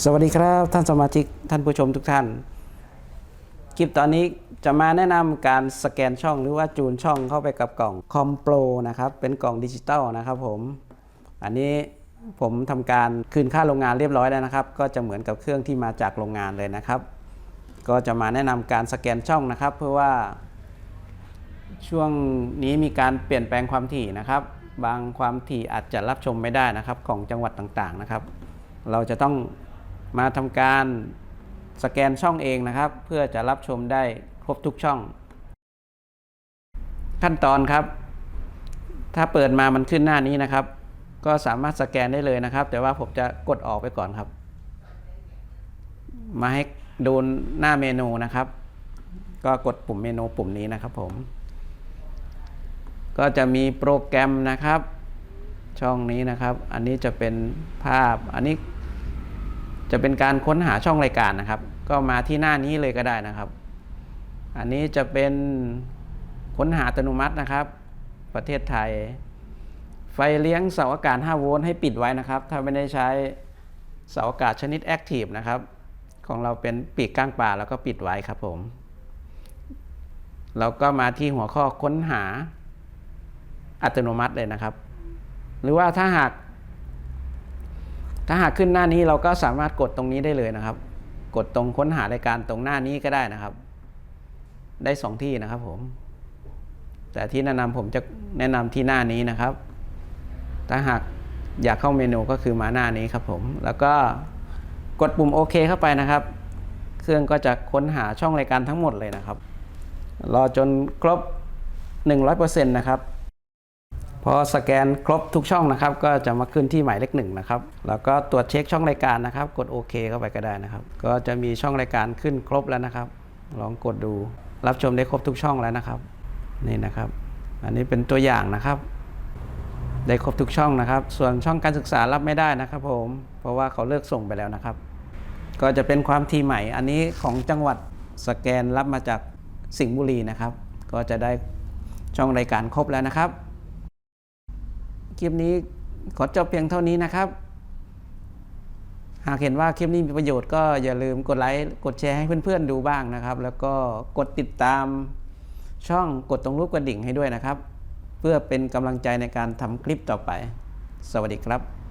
สวัสดีครับท่านสมาชิกท่านผู้ชมทุกท่าน คลิปตอนนี้จะมาแนะนำการสแกนช่องหรือว่าจูนช่องเข้าไปกับกล่องคอมโปรนะครับเป็นกล่องดิจิตอลนะครับผม อันนี้ผมทำการคืนค่าโรงงานเรียบร้อยแล้วนะครับ ก็จะเหมือนกับเครื่องที่มาจากโรงงานเลยนะครับ ก็จะมาแนะนำการสแกนช่องนะครับ เพื่อว่า ช่วงนี้มีการเปลี่ยนแปลงความถี่นะครับ บางความถี่อาจจะรับชมไม่ได้นะครับของจังหวัดต่างๆนะครับ เราจะต้อง มาทำการสแกนช่องเองนะครับ เพื่อจะรับชมได้ครบทุกช่อง ขั้นตอนครับ ถ้าเปิดมามันขึ้นหน้านี้นะครับ ก็สามารถสแกนได้เลยนะครับ แต่ว่าผมจะกดออกไปก่อนครับ มาให้ดูหน้าเมนูนะครับ ก็กดปุ่มเมนูปุ่มนี้นะครับผม ก็จะมีโปรแกรมนะครับ ช่องนี้นะครับ อันนี้จะเป็นภาพอันนี้ จะเป็นการค้นหาช่องรายการนะครับ ก็มาที่หน้านี้เลยก็ได้นะครับ อันนี้จะเป็นค้นหาอัตโนมัตินะครับ ประเทศไทย ไฟเลี้ยงเสาอากาศ 5 โวลต์ให้ปิดไว้นะครับ ถ้าไม่ได้ใช้เสาอากาศชนิดแอคทีฟนะครับ ของเราเป็นปีกก้างปลาแล้วก็ปิดไว้ครับผมเราก็มาที่หัวข้อค้นหาอัตโนมัติเลยนะครับ หรือว่าถ้าหาก ถ้าหากขึ้นหน้านี้เราก็สามารถกดตรงนี้ได้เลยนะครับ กดตรงค้นหารายการตรงหน้านี้ก็ได้นะครับ ได้สองที่นะครับผม แต่ที่แนะนำผมจะแนะนำที่หน้านี้นะครับ ถ้าหากอยากเข้าเมนูก็คือมาหน้านี้ครับผม แล้วก็กดปุ่มโอเคเข้าไปนะครับ เครื่องก็จะค้นหาช่องรายการทั้งหมดเลยนะครับ รอจนครบ 100%นะครับ พอสแกนครบทุกช่องนะครับ ก็จะมาขึ้นที่หมายเลขหนึ่งนะครับ แล้วก็ตรวจเช็คช่องรายการนะครับ กดโอเคเข้าไปก็ได้นะครับ ก็จะมีช่องรายการขึ้นครบแล้วนะครับ ลองกดดูรับชมได้ครบทุกช่องแล้วนะครับ นี่นะครับ อันนี้เป็นตัวอย่างนะครับ ได้ครบทุกช่องนะครับ ส่วนช่องการศึกษารับไม่ได้นะครับ ผม เพราะว่าเขาเลิกส่งไปแล้วนะครับ ก็จะเป็นความทีใหม่ อันนี้ของจังหวัดสแกนรับมาจากสิงห์บุรีนะครับ ก็จะได้ช่องรายการครบแล้วนะครับ คลิปนี้ขอจบเพียงเท่านี้นะครับ หากเห็นว่าคลิปนี้มีประโยชน์ก็อย่าลืมกดไลค์กดแชร์ให้เพื่อนๆดูบ้างนะครับ แล้วก็กดติดตามช่องกดตรงรูปกระดิ่งให้ด้วยนะครับ เพื่อเป็นกำลังใจในการทำคลิปต่อไป สวัสดีครับ